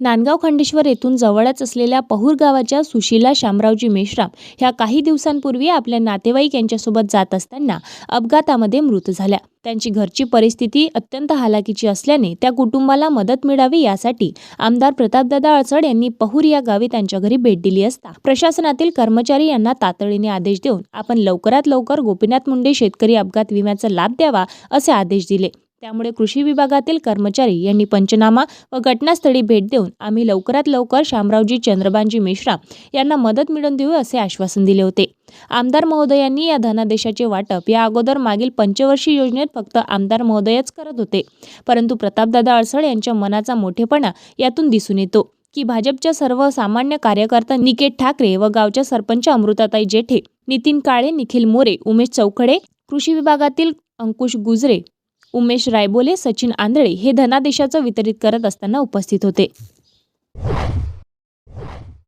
नांदगाव खंडेश्वर येथून जवळच असलेल्या पहूर गावाच्या सुशीला शामरावजी मेश्राम ह्या काही दिवसांपूर्वी आपल्या नातेवाईक यांच्यासोबत जात असताना अपघातामध्ये मृत झाल्या. त्यांची घरची परिस्थिती अत्यंत हालाकीची असल्याने त्या कुटुंबाला मदत मिळावी यासाठी आमदार प्रतापदादा अडसड यांनी पहूर या गावी त्यांच्या घरी भेट दिली असता. प्रशासनातील कर्मचारी यांना तातडीने आदेश देऊन आपण लवकरात लवकर गोपीनाथ मुंडे शेतकरी अपघात विम्याचा लाभ द्यावा असे आदेश दिले. त्यामुळे कृषी विभागातील कर्मचारी यांनी पंचनामा व घटनास्थळी भेट देऊन आम्ही लवकरात लवकर शामरावजी चंद्रबांजी मेश्राम यांना मदत मिळवून देऊ असे आश्वासन दिले होते. आमदार महोदयांनी या धनादेशाचे वाटप या अगोदर मागील पंचवर्षीय योजनेत फक्त आमदार महोदयच करत होते. परंतु प्रतापदादा अडसळ यांच्या मनाचा मोठेपणा यातून दिसून येतो की भाजपच्या सर्व सामान्य कार्यकर्ता निकेत ठाकरे व गावच्या सरपंच अमृताताई जेठे नितीन काळे निखिल मोरे उमेश चौखडे कृषी विभागातील अंकुश गुजरे उमेश रायबोले सचिन आंधळे हे धनादेशाचं वितरित करत असताना उपस्थित होते.